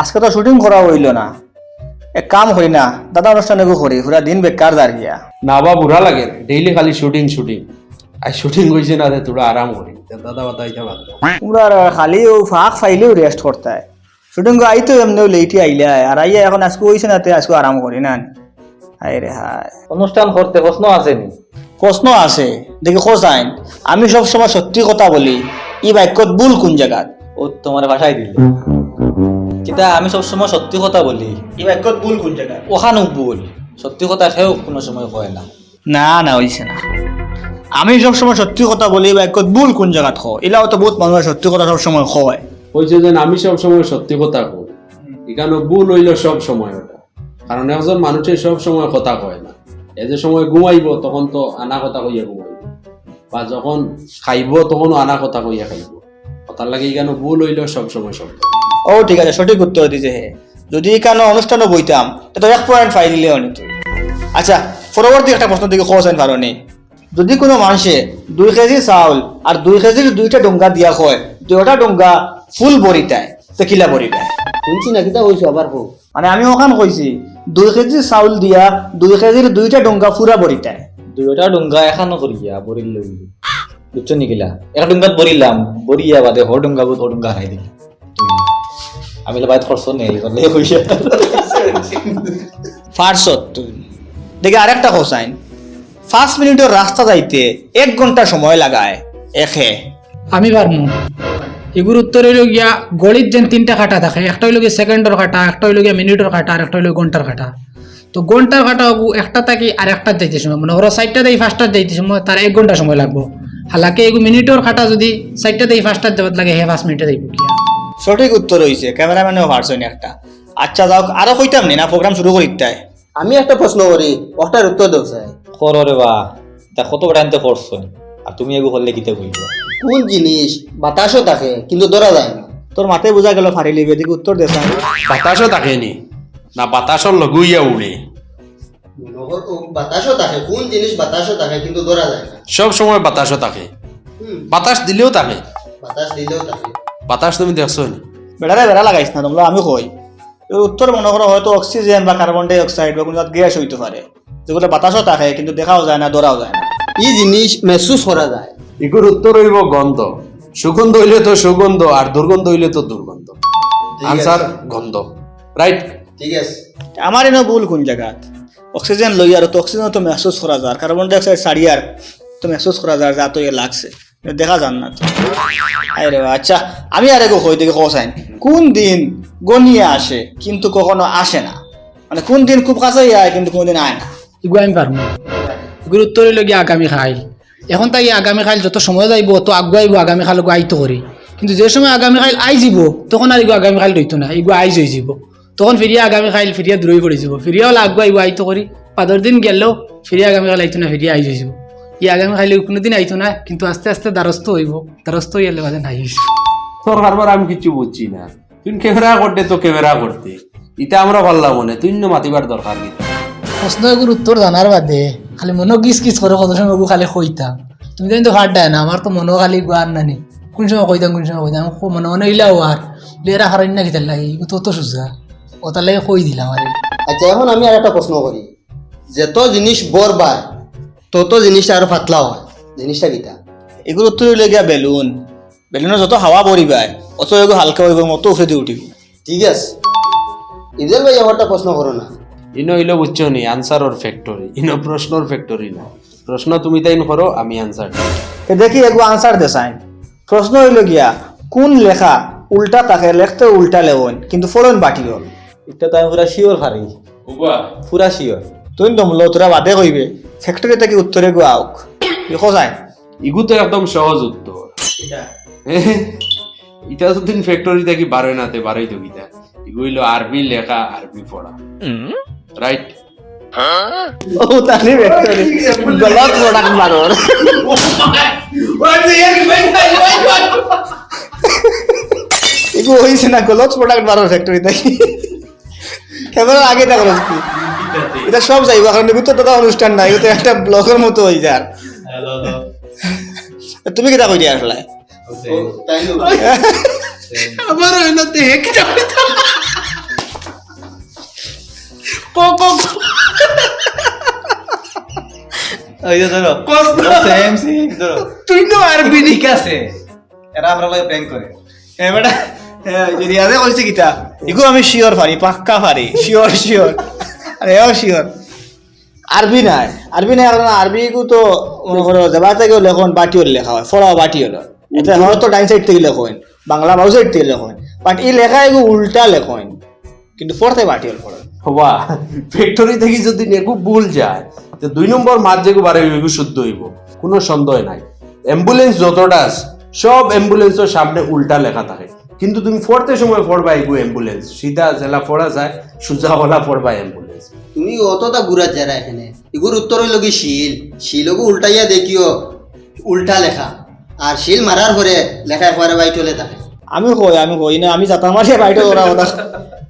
আজকে তো শুটিং করা হইল না। এক কাম করি না দাদা অনুষ্ঠানে গো করি পুরা দিন বেকার দাঁড় গিয়া। না বা বুড়া লাগে ডেইলি খালি শুটিং শুটিং আর শুটিং হয়েছে না রে তোরা আরাম করি দাদা বাদ দাও। তোমরা আর খালি ও ফাঁক ফাইলেও রেস্ট করতে হয় শুটিং আইতো এমনিও লেটে আইলে আর আইয়া এখন আজকে হইছে না তে আজকে আরাম করি না। হায় রে হায়। অনুষ্ঠান করতে প্রশ্ন আসেনি প্রশ্ন আছে দেখি খোঁজ আইন। আমি সব সময় সত্যি কথা বলি ই বাক্যত ভুল কোন জায়গাত ও তোমার ভাষায় দিলে। কিতা আমি সবসময় সত্যি কথা বলি। ই বাক্যত ভুল কোন জায়গাত ওখানো ভুল। সত্যি কথা সেও কোনো সময় কয় না। না না হইছে না। আমি সব সময় সত্যি কথা বলি ই বাক্যত ভুল কোন জায়গাত খ এলাও তো বহুত মানুষ সত্যি কথা সব সময় কয় কইছে যে আমি সব সময় সত্যি কথা কই। এখানে ভুল হইল সব সময় ওটা। কারণ একজন মানুষের সব সময় কথা কয় না। এই যে সময় ঘুমাইব তখন তো আনা কথা কইয়া ঘুমাইব। বা যখন খাইব তখন আনা কথা কইয়া খাইব। কথার লাগে এখানে ভুল হইল সব সময় সত্য। ও ঠিক আছে সঠিক উত্তর দিছে হে। যদি কেন অনুষ্ঠানও বইতাম তো এক পয়েন্ট ফাই দিলে অনেক আচ্ছা পরবর্তী একটা প্রশ্ন দিকে আইন পারো যদি কোনো মানুষে দুই কেজি চাউল আর দুই কেজির দুইটা ডোঙ্গা দিয়া হয় দুইটা ডোঙ্গা ফুল বরিটায় তো কিলা বরিটায় শুনছি না কিতা কইছো আবার হোক মানে আমি ওখান কইছি দুই কেজি চাউল দিয়া দুই কেজির দুইটা ডোঙ্গা ফুরা বরিটায় দুইটা ডুঙ্গা এখানো করিয়া বরিল লইলি বুঝছ নিকিলা এক ডুঙ্গাত বরিলাম বরিয়া বাদে হর ডুঙ্গা হর ডুঙ্গা হারাই দিলি আমি বাইত খরচ নেই ফার্সত তুই। দেখি আরেকটা আইন পাঁচ মিনিটের রাস্তা যাইতে এক ঘণ্টা সময় লাগায়। একে আমি পারমু। এগুর উত্তর হইল গিয়া গলিত যেন তিনটা কাটা থাকে। একটা হইল গিয়া সেকেন্ডের কাটা একটা হইল গিয়া মিনিটের কাটা আর একটা হইল ঘণ্টার কাটা। তো ঘণ্টার কাটা হবু একটা থাকি আর একটা যাইতে সময়। মানে করো সাইডটা দেই ফার্স্টটা যাইতে সময় তার এক ঘণ্টা সময় লাগবো। হালাকি এগু মিনিটের কাটা যদি সাইডটা দেই ফার্স্টটা যাবার লাগে হে পাঁচ মিনিটে যাইব গিয়া। সঠিক উত্তর হয়েছে ক্যামেরাম্যানেও পারছেন একটা। আচ্ছা যাও আরও কইতাম নি না প্রোগ্রাম শুরু করিতাই আমি একটা প্রশ্ন করি ওটার উত্তর দেও স্যার। করো রে বা তা কত বড় আনতে করছ? আর তুমি এগু করলে কিতে কইব? কোন জিনিস বাতাসও থাকে কিন্তু ধরা যায় না। তোর মাথায় বোঝা গেল ফারি লিবে এদিকে উত্তর দেশা বাতাসও থাকেনি না বাতাসর লগুইয়া উড়ে। বাতাসও থাকে কোন জিনিস বাতাসও থাকে কিন্তু ধরা যায় না। সব সময় বাতাসও থাকে। বাতাস দিলেও থাকে। বাতাস দিলেও থাকে। বাতাস তুমি দেখছ নি বেড়ারে বেড়া লাগাইছ না তোমরা আমি কই। উত্তর মনে করো হয়তো অক্সিজেন বা কার্বন ডাই অক্সাইড বা কোনো গ্যাস হইতে পারে যেগুলো বাতাসও থাকে কিন্তু দেখাও যায় না ধরাও যায় না। এই জিনিস মেহসুস করা যায়। এগুর উত্তর হইব গন্ধ। সুগন্ধ হইলে তো সুগন্ধ আর দুর্গন্ধ হইলে তো দুর্গন্ধ আনসার গন্ধ। রাইট ঠিক আছে। আমার এনে ভুল কোন জায়গাত অক্সিজেন লই আর তো অক্সিজেন তো মেহসুস করা যায় কার্বন ডাই অক্সাইড ছাড়ি আর তো মেহসুস করা যায় যা তো ইয়ে লাগছে। দেখা যান না আরে আচ্ছা আমি আর একো কই দেখি কোসাইন কোন দিন গনিয়ে আসে, কিন্তু কখনো আসে না। মানে কোন দিন খুব কাছেই আয়, কিন্তু কোনদিন আয় না। এগু আমি পারমু এগুর উত্তর গিয়া আগামী খাইল। এখন তাই আগামী খাইল যত সময় যাইব তো আগুয়াইব, আগামী খাল আইতো করি। কিন্তু যে সময় আগামী খাইল আই যাব তখন আর এগু আগামী খাইল রইতো না এগু আইজ হয়ে যাব তখন ফিরিয়া আগামী খাইল, ফিরিয়া দূরই পড়ে যাব ফিরিয়া হলে আগুয়াইব, আইতো করি। পাদর দিন গেলেও ফিরিয়া আগামী খাইল, আইতো না, ফিরিয়া আইজ হয়ে যাব ই আগামী খাইলে কোনোদিন আইতো না কিন্তু আস্তে আস্তে দ্বারস্থ হইব। দ্বারস্থ হইলে বাদে নাই। তোর কারবার আমি কিছু বুঝছি না। তুই ক্যামেরা করতে তো ক্যামেরা করতে। ইটা আমরা পারলাম মনে তুই মাতিবার দরকার কি? প্রশ্ন এগুর উত্তর জানার বাদে। খালি মনো কিস কিস করে কত সময় খালি কইতাম তুমি তো হার দেয় না আমার তো মনো খালি গুয়ার নানি। কোন সময় কইতাম কোন সময় কইতাম মনে মনে ইলাও আর। লেরা হারাই না কিতার লাগে তো তো সুজা। ওটার লাগে কই দিলাম আরে। আচ্ছা এখন আমি আর একটা প্রশ্ন করি। যত জিনিস বরবার তত জিনিসটা আরও পাতলা হয়। জিনিসটা কিটা এগুলো উত্তর হইলে গিয়া বেলুন। বেলুনের যত হাওয়া পরিবায় অত এগো হালকা হইব মতো উঠে দিয়ে উঠিব। ঠিক আছে। ইফজাল ভাই আমারটা প্রশ্ন করো না। ইনো হইল বুঝছ নি আনসার ওর ফ্যাক্টরি ইনো প্রশ্নর ফ্যাক্টরি না। প্রশ্ন তুমি তাইন করো আমি আনসার এ দেখি এগো আনসার দেসাইন প্রশ্ন হইল গিয়া কোন লেখা উল্টা তাকে লেখতে উল্টা লেবন কিন্তু ফলন বাটি হল এটা তো আমি পুরা শিওর হারি পুরা শিওর তুই দমলো তোরা বাদে কইবে ফ্যাক্টরি থেকে উত্তরে গো আউক। দেখো যায় ইগু তো একদম সহজ উত্তর। এটা। তো দিন ফ্যাক্টরি থেকে বারোই নাতে বারোই তো গীতা হইল আরবি লেখা আরবি পড়া। রাইট ও তানি ফ্যাক্টরি গলত প্রোডাক্ট বারোর না গলত প্রোডাক্ট বারোর ফ্যাক্টরি থেকে। ক্যামেরার আগে দেখো কি এটা সব যাইব কারণ এগুলো তো অনুষ্ঠান নাই এগুলো একটা ব্লগের মতো হয়ে যায় তুমি কিতা কই দিয়া আসলে কো কো ওই ধরো সেম ধরো তুই তো আর এরা আমরা করে। যদি আদে কইছে কিতা ইগো আমি শিওর পারি পাক্কা পারি। শিওর শিওর আরে এও শিওর। আরবি নাই। আরবি নাই কারণ আরবি গু তো মনে করো যাবা থেকে লেখন বাটি হল লেখা হয় ফড়াও বাটি হল এটা হয়তো ডাইন সাইড থেকে লেখন বাংলা বাউ সাইড থেকে লেখন। বাট এই লেখা এগু উল্টা লেখন কিন্তু ফোরতে বাটি হল পড়ে হবা ফ্যাক্টরি থেকে যদি নেগু ভুল যায় তো দুই নম্বর মাছ যেগু বারে এগু শুদ্ধ হইব কোনো সন্দেহ নাই। অ্যাম্বুলেন্স যতটা সব অ্যাম্বুলেন্সের সামনে উল্টা লেখা থাকে। কিন্তু তুমি পড়তে সময় পড়বা এগু অ্যাম্বুলেন্স সিধা জেলা পড়া যায় সোজা হলা পড়বা অ্যাম্বুলেন্স তুমি অতটা ঘুরা যারা এখানে। এগুর উত্তর হইল কি শিল। শিলকু উল্টাইয়া দেখিও উল্টা লেখা। আর শিল মারার পরে লেখা একবারে বাইটলে থাকে আমি কই আমি কই না আমি যাতা মারি বাইট করা কথা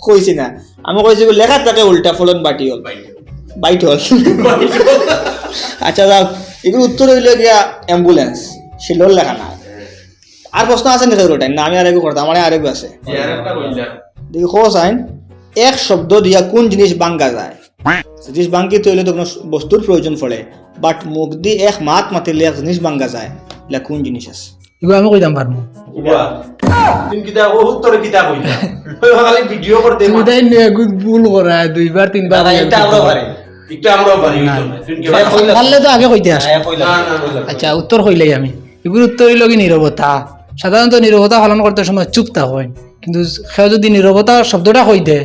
কইছি না। আমি কইছি লেখা থাকে উল্টা ফলন বাটি হল। বাইট হল আচ্ছা যাও এগুলো উত্তর হইল গিয়া অ্যাম্বুলেন্স শিলর লেখা না আর প্রশ্ন আছে নাকি ওটাই। না আমি আরেকু করতাম আমার আরেকু আছে। দেখি খোঁজ আইন। এক শব্দ দিয়া কোন জিনিস বাঙ্গা যায়? জিনিস বাঙ্গিতে হইলে তো কোনো বস্তুর প্রয়োজন পড়ে বাট মুখ দি এক মাত মাতিলে এক জিনিস বাঙ্গা যায়। এটা কোন জিনিস আছে? এগুলো আমি কইতাম পারব। তুমি কিতা ও উত্তরে কিতা কইলা খালি ভিডিও করতে তুমি তাই ভুল করা দুইবার তিনবার দাদা এটা আমরা পারি। একটু আমরাও পারি? পারলে তো আগে কইতে আস। না, না, না। আচ্ছা উত্তর কইলাই আমি। এগুলো উত্তর হইল কি নিরবতা। সাধারণত নিরবতা পালন করতে সময় চুপ হয়। কিন্তু সেও যদি নিরবতা শব্দটা কই দে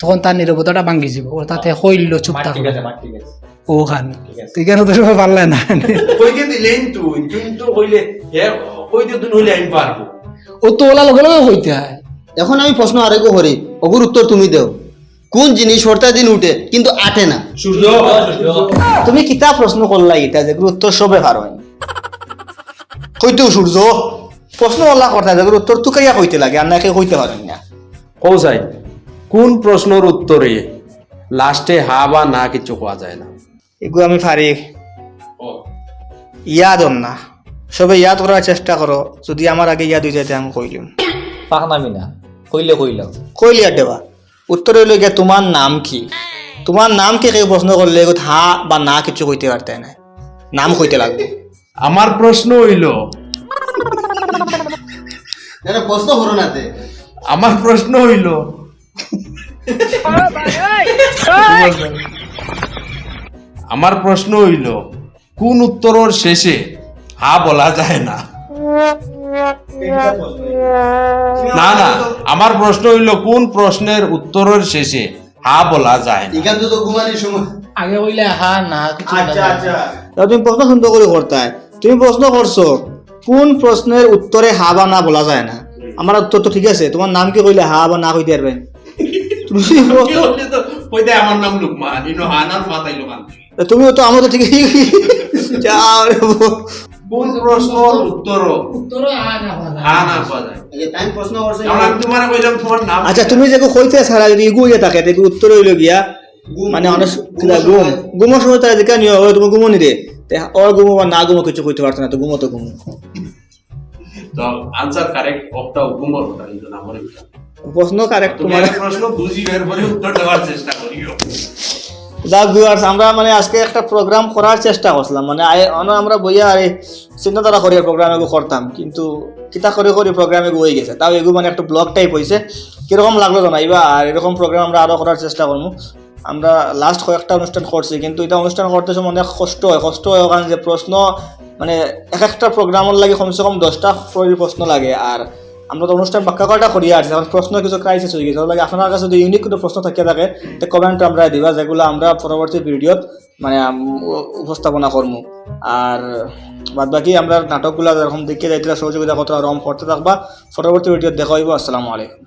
তখন তার নিরবতাটা ভাঙ্গি যাব অর্থাৎ সে কইল চুপ ও খান তুই কেন তো সময় পারলে না। কইতে দিলেন তুই তুমি তো কইতে তুমি হইলে আমি পারব ও তো ওলা লগে লগে কইতে হয় এখন আমি প্রশ্ন আরেকও করি অগুর উত্তর তুমি দেও। কোন জিনিস সরতা দিন উঠে কিন্তু আটে না? সূর্য তুমি কিতা প্রশ্ন করলা এটা যেগুলো উত্তর সবে পারোই কইতেও সূর্য প্রশ্ন করলা কথা যেগুলো উত্তর তুকাইয়া কইতে লাগে আর নাকি কইতে পারেন না। কৌসাই কোন প্রশ্নের উত্তরে লাস্টে হা বা না কিছু কোয়া যায় না? এগুলো আমি পারি ইয়াদ না। সবে ইয়াদ করার চেষ্টা করো যদি আমার আগে ইয়াদ হয়ে যায় আমি কইলিম। পাক নামি না কইলে কইলাম। কইলি আর দেবা। উত্তর হইল গিয়া তোমার নাম কি? তোমার নাম কি কেউ প্রশ্ন করলে হা বা না কিছু কইতে পারতে না নাম কইতে লাগবে। আমার প্রশ্ন হইল প্রশ্ন করো না আমার প্রশ্ন হইল। আমার প্রশ্ন হইল কোন উত্তরের শেষে হা বলা যায় না? না না আমার প্রশ্ন হইল কোন প্রশ্নের উত্তরের শেষে হা বলা যায় না? এখান তো ঘুমানির সময়। আগে কইলে হা না কিছু না। তা তুমি প্রশ্ন সুন্দর করে করতে তুমি প্রশ্ন করছ কোন প্রশ্নের উত্তরে হা বা না বলা যায় না? আমার উত্তর তো ঠিক আছে তোমার নাম কি কইলে হা বা না কইতে পারবে? তুমি আমার নাম লুকমান ইনো হানার মাথাইলো কান। তুমিও তো আমার তো ঠিক যাও রে বউ। কোন প্রশ্নের উত্তর উত্তরে হা না পাওয়া হা না টাইম প্রশ্ন করছে আমি তোমার কইলাম তোমার নাম আচ্ছা তুমি যে কইতে সারা যদি ইগু থাকে দেখি উত্তর হইল গিয়া? মানে অনেক গুম সময়। সময় তারা যেটা নিয়ে তুমি গুমো ওর গুমো বা না গুমো কিছু কইতে পারতো না তো গুমো তো গুমো। আনসার কারেক্ট একটা গুমর কথা কিন্তু না মরে প্রশ্ন কারেক্ট তোমার। প্রশ্ন বুঝি বের করে উত্তর দেওয়ার চেষ্টা করিও। যাক ভিউয়ার্স আমরা মানে আজকে একটা প্রোগ্রাম করার চেষ্টা করছিলাম। মানে আমরা বইয়া আরে চিন্তাধারা করি প্রোগ্রাম এগু করতাম। কিন্তু কিতা করে করে প্রোগ্রাম এগু হয়ে গেছে। তাও এগু মানে একটা ব্লগ টাইপ হয়েছে কীরকম লাগল জানাইবা? আর এরকম প্রোগ্রাম আমরা আরও করার চেষ্টা করব আমরা লাস্ট কয়েকটা অনুষ্ঠান করছি, কিন্তু এটা অনুষ্ঠান করতে সময় অনেক কষ্ট হয়। কষ্ট হয় কারণ যে প্রশ্ন মানে এক একটা প্রোগ্রামের লাগে কমসে কম দশটা প্রশ্ন লাগে। আর আমরা তো অনুষ্ঠান বাক্কা কয়টা করি আর এখন প্রশ্ন কিছু ক্রাইসিস হয়ে গেছে লাগে আপনার কাছে যদি ইউনিক কোনো প্রশ্ন থাকিয়ে থাকে তো কমেন্ট আমরা দিবা, যেগুলো আমরা পরবর্তী ভিডিওত মানে উপস্থাপনা করব আর বাদ বাকি আমরা নাটকগুলো যেরকম দেখে যাইতে, সহযোগিতা কত রকম করতে থাকবা, পরবর্তী ভিডিও দেখা হইব। আসসালামু আলাইকুম।